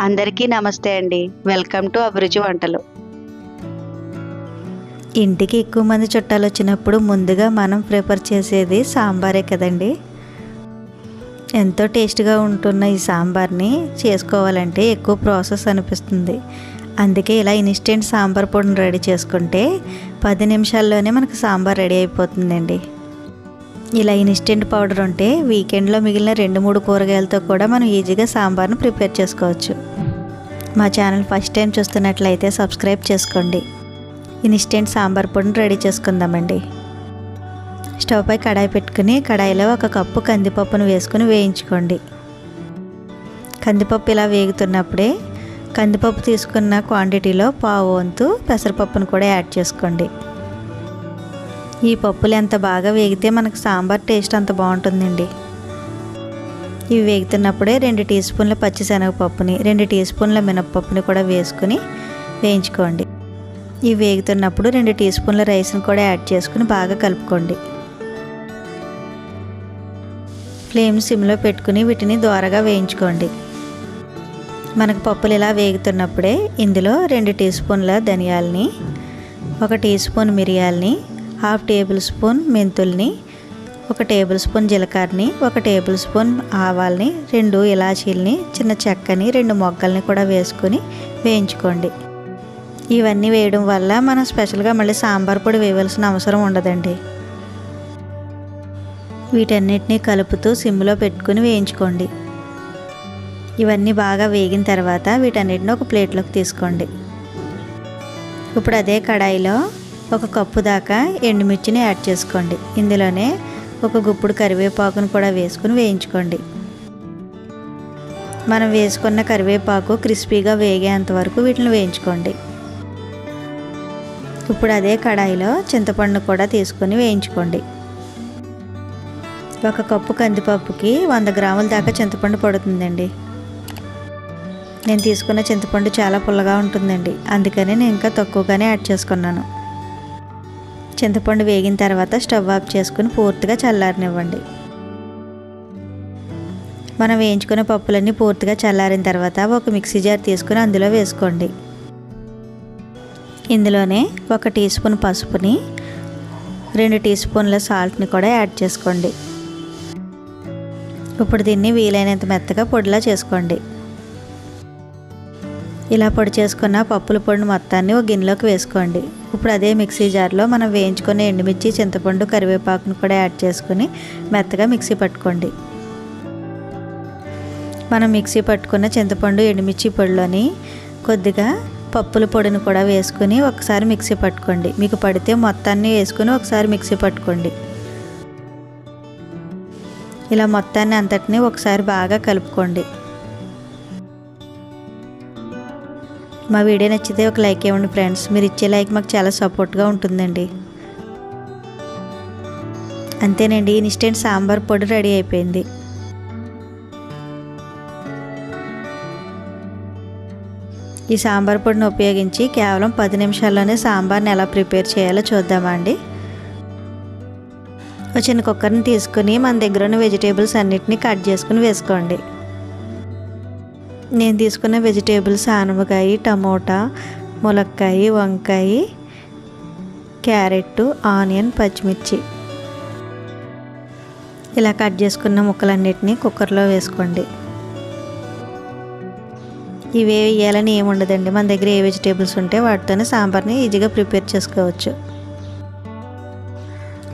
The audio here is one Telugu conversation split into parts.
అందరికీ నమస్తే అండి. వెల్కమ్ టు అభిరుచి వంటలు. ఇంటికి ఎక్కువ మంది చుట్టాలు వచ్చినప్పుడు ముందుగా మనం ప్రిపేర్ చేసేది సాంబారే కదండి. ఎంతో టేస్ట్గా ఉంటున్న ఈ సాంబార్ని చేసుకోవాలంటే ఎక్కువ ప్రాసెస్ అనిపిస్తుంది. అందుకే ఇలా ఇన్స్టెంట్ సాంబార్ పొడిని రెడీ చేసుకుంటే పది నిమిషాల్లోనే మనకు సాంబార్ రెడీ అయిపోతుందండి. ఇలా ఇన్స్టెంట్ పౌడర్ ఉంటే వీకెండ్లో మిగిలిన రెండు మూడు కూరగాయలతో కూడా మనం ఈజీగా సాంబార్ను ప్రిపేర్ చేసుకోవచ్చు. మా ఛానల్ ఫస్ట్ టైం చూస్తున్నట్లయితే సబ్స్క్రైబ్ చేసుకోండి. ఇన్స్టెంట్ సాంబార్ పొడిని రెడీ చేసుకుందామండి. స్టవ్ పై కడాయి పెట్టుకుని కడాయిలో ఒక కప్పు కందిపప్పును వేసుకుని వేయించుకోండి. కందిపప్పు ఇలా వేగుతున్నప్పుడే కందిపప్పు తీసుకున్న క్వాంటిటీలో పావు వంతు పెసరపప్పును కూడా యాడ్ చేసుకోండి. ఈ పప్పులు ఎంత బాగా వేగితే మనకు సాంబార్ టేస్ట్ అంత బాగుంటుందండి. ఇవి వేగుతున్నప్పుడే రెండు టీ స్పూన్ల పచ్చిశనగపప్పుని రెండు టీ స్పూన్ల మినప్పప్పుని కూడా వేసుకుని వేయించుకోండి. ఇవి వేగుతున్నప్పుడు రెండు టీ స్పూన్ల రైస్ని కూడా యాడ్ చేసుకుని బాగా కలుపుకోండి. ఫ్లేమ్ సిమ్లో పెట్టుకుని వీటిని దోరగా వేయించుకోండి. మనకు పప్పులు ఇలా వేగుతున్నప్పుడే ఇందులో రెండు టీ స్పూన్ల ధనియాలని ఒక టీ స్పూన్ మిరియాలని హాఫ్ టేబుల్ స్పూన్ మెంతుల్ని ఒక టేబుల్ స్పూన్ జీలకర్రని ఒక టేబుల్ స్పూన్ ఆవాల్ని రెండు ఇలాచీల్ని చిన్న చెక్కని రెండు మొగ్గల్ని కూడా వేసుకొని వేయించుకోండి. ఇవన్నీ వేయడం వల్ల మనం స్పెషల్గా మళ్ళీ సాంబార్ పొడి వేయవలసిన అవసరం ఉండదండి. వీటన్నిటిని కలుపుతూ సిమ్లో పెట్టుకుని వేయించుకోండి. ఇవన్నీ బాగా వేగిన తర్వాత వీటన్నిటిని ఒక ప్లేట్లోకి తీసుకోండి. ఇప్పుడు అదే కడాయిలో ఒక కప్పు దాకా ఎండుమిర్చిని యాడ్ చేసుకోండి. ఇందులోనే ఒక గుప్పుడు కరివేపాకును కూడా వేసుకుని వేయించుకోండి. మనం వేసుకున్న కరివేపాకు క్రిస్పీగా వేగేంత వరకు వీటిని వేయించుకోండి. ఇప్పుడు అదే కడాయిలో చింతపండు కూడా తీసుకొని వేయించుకోండి. ఒక కప్పు కందిపప్పుకి వంద గ్రాముల దాకా చింతపండు పడుతుందండి. నేను తీసుకున్న చింతపండు చాలా పుల్లగా ఉంటుందండి. అందుకని నేను ఇంకా తక్కువగానే యాడ్ చేసుకున్నాను. చింతపండు వేగిన తర్వాత స్టవ్ ఆఫ్ చేసుకుని పూర్తిగా చల్లారనివ్వండి. మనం వేయించుకున్న పప్పులన్నీ పూర్తిగా చల్లారిన తర్వాత ఒక మిక్సీ జార్ తీసుకుని అందులో వేసుకోండి. ఇందులోనే ఒక టీ స్పూన్ పసుపుని రెండు టీ స్పూన్ల సాల్ట్ని కూడా యాడ్ చేసుకోండి. ఇప్పుడు దీన్ని వీలైనంత మెత్తగా పొడిలా చేసుకోండి. ఇలా పొడి చేసుకున్న పప్పుల పొడిని మొత్తాన్ని ఒక గిన్నెలోకి వేసుకోండి. ఇప్పుడు అదే మిక్సీ జార్లో మనం వేయించుకున్న ఎండుమిర్చి చింతపండు కరివేపాకును కూడా యాడ్ చేసుకుని మెత్తగా మిక్సీ పట్టుకోండి. మనం మిక్సీ పట్టుకున్న చింతపండు ఎండుమిర్చి పొడిలోని కొద్దిగా పప్పుల పొడిని కూడా వేసుకుని ఒకసారి మిక్సీ పట్టుకోండి. మీకు పడితే మొత్తాన్ని వేసుకుని ఒకసారి మిక్సీ పట్టుకోండి. ఇలా మొత్తాన్ని అంతటిని ఒకసారి బాగా కలుపుకోండి. మా వీడియో నచ్చితే ఒక లైక్ ఇవ్వండి ఫ్రెండ్స్. మీరు ఇచ్చే లైక్ మాకు చాలా సపోర్ట్గా ఉంటుందండి. అంతేనండి ఇన్స్టెంట్ సాంబార్ పొడి రెడీ అయిపోయింది. ఈ సాంబార్ పొడిని ఉపయోగించి కేవలం పది నిమిషాల్లోనే సాంబార్ని ఎలా ప్రిపేర్ చేయాలో చూద్దామా అండి ఒక చిన్న కుక్కర్ని తీసుకుని మన దగ్గర ఉన్న వెజిటేబుల్స్ అన్నిటిని కట్ చేసుకుని వేసుకోండి. నేను తీసుకున్న వెజిటేబుల్స్ ఆనపకాయ టమోటా ములక్కాయ వంకాయ క్యారెట్ ఆనియన్ పచ్చిమిర్చి. ఇలా కట్ చేసుకున్న ముక్కలన్నిటినీ కుక్కర్లో వేసుకోండి. ఇవే వేయాలని ఏమి ఉండదండి. మన దగ్గర ఏ వెజిటేబుల్స్ ఉంటే వాటితోనే సాంబార్ని ఈజీగా ప్రిపేర్ చేసుకోవచ్చు.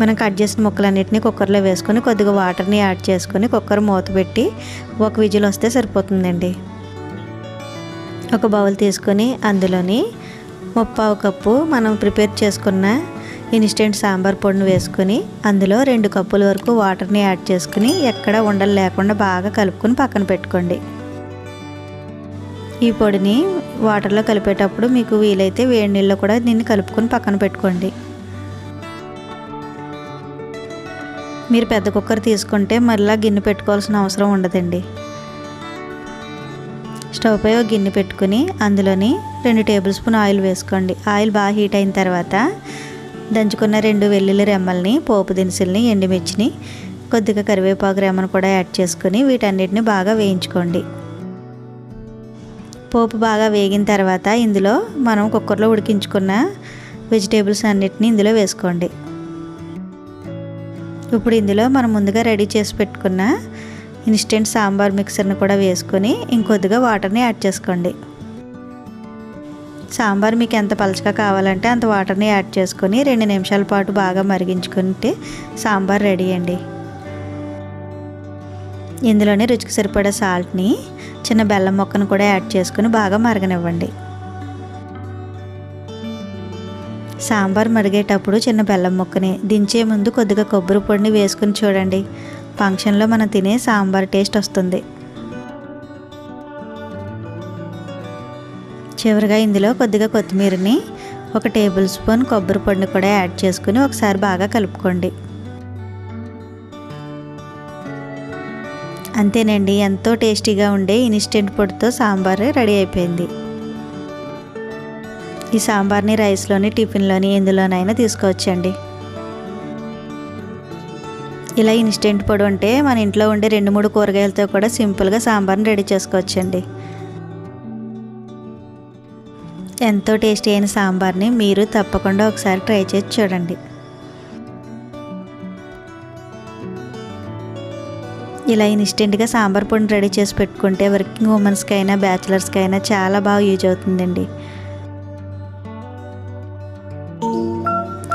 మనం కట్ చేసిన ముక్కలన్నిటిని కుక్కర్లో వేసుకొని కొద్దిగా వాటర్ని యాడ్ చేసుకొని కుక్కర్ మూత పెట్టి ఒక విజిల్ వస్తే సరిపోతుందండి. ఒక బౌల్ తీసుకొని అందులోని ముప్పావు కప్పు మనం ప్రిపేర్ చేసుకున్న ఇన్స్టెంట్ సాంబార్ పొడిని వేసుకొని అందులో రెండు కప్పుల వరకు వాటర్ని యాడ్ చేసుకుని ఎక్కడ ఉండలు లేకుండా బాగా కలుపుకొని పక్కన పెట్టుకోండి. ఈ పొడిని వాటర్లో కలిపేటప్పుడు మీకు వీలైతే వేడి నీళ్ళలో కూడా దీన్ని కలుపుకొని పక్కన పెట్టుకోండి. మీరు పెద్ద కుక్కర్ తీసుకుంటే మరలా గిన్నె పెట్టుకోవాల్సిన అవసరం ఉండదండి. స్టవ్ పై ఒక గిన్నె పెట్టుకుని అందులోని రెండు టేబుల్ స్పూన్ ఆయిల్ వేసుకోండి. ఆయిల్ బాగా హీట్ అయిన తర్వాత దంచుకున్న రెండు వెల్లుల్లి రెమ్మల్ని పోపు దినుసుల్ని ఎండుమిర్చిని కొద్దిగా కరివేపాకు రెమ్మను కూడా యాడ్ చేసుకుని వీటన్నిటిని బాగా వేయించుకోండి. పోపు బాగా వేగిన తర్వాత ఇందులో మనం కుక్కర్లో ఉడికించుకున్న వెజిటేబుల్స్ అన్నిటిని ఇందులో వేసుకోండి. ఇప్పుడు ఇందులో మనం ముందుగా రెడీ చేసి పెట్టుకున్న ఇన్స్టెంట్ సాంబార్ మిక్సర్ని కూడా వేసుకొని ఇంకొద్దిగా వాటర్ని యాడ్ చేసుకోండి. సాంబార్ మీకు ఎంత పలచగా కావాలంటే అంత వాటర్ని యాడ్ చేసుకొని రెండు నిమిషాల పాటు బాగా మరిగించుకుంటే సాంబార్ రెడీ అండి. ఇందులోనే రుచికి సరిపడే సాల్ట్ని చిన్న బెల్లం మొక్కను కూడా యాడ్ చేసుకుని బాగా మరగనివ్వండి. సాంబార్ మరిగేటప్పుడు చిన్న బెల్లం ముక్కని దించే ముందు కొద్దిగా కొబ్బరి పొడిని వేసుకుని చూడండి. ఫంక్షన్లో మనం తినే సాంబార్ టేస్ట్ వస్తుంది. చివరిగా ఇందులో కొద్దిగా కొత్తిమీరని ఒక టేబుల్ స్పూన్ కొబ్బరి పండు కూడా యాడ్ చేసుకుని ఒకసారి బాగా కలుపుకోండి. అంతేనండి ఎంతో టేస్టీగా ఉండే ఇన్స్టెంట్ పొడితో సాంబార్ రెడీ అయిపోయింది. ఈ సాంబార్ని రైస్లోని టిఫిన్లోని ఎందులోనైనా తీసుకోవచ్చండి. ఇలా ఇన్స్టెంట్ పొడి ఉంటే మన ఇంట్లో ఉండే రెండు మూడు కూరగాయలతో కూడా సింపుల్గా సాంబార్ని రెడీ చేసుకోవచ్చండి. ఎంతో టేస్టీ అయిన సాంబార్ని మీరు తప్పకుండా ఒకసారి ట్రై చేసి చూడండి. ఇలా ఇన్స్టెంట్గా సాంబార్ పొడిని రెడీ చేసి పెట్టుకుంటే వర్కింగ్ ఉమెన్స్కి అయినా బ్యాచిలర్స్కి అయినా చాలా బాగా యూజ్ అవుతుందండి.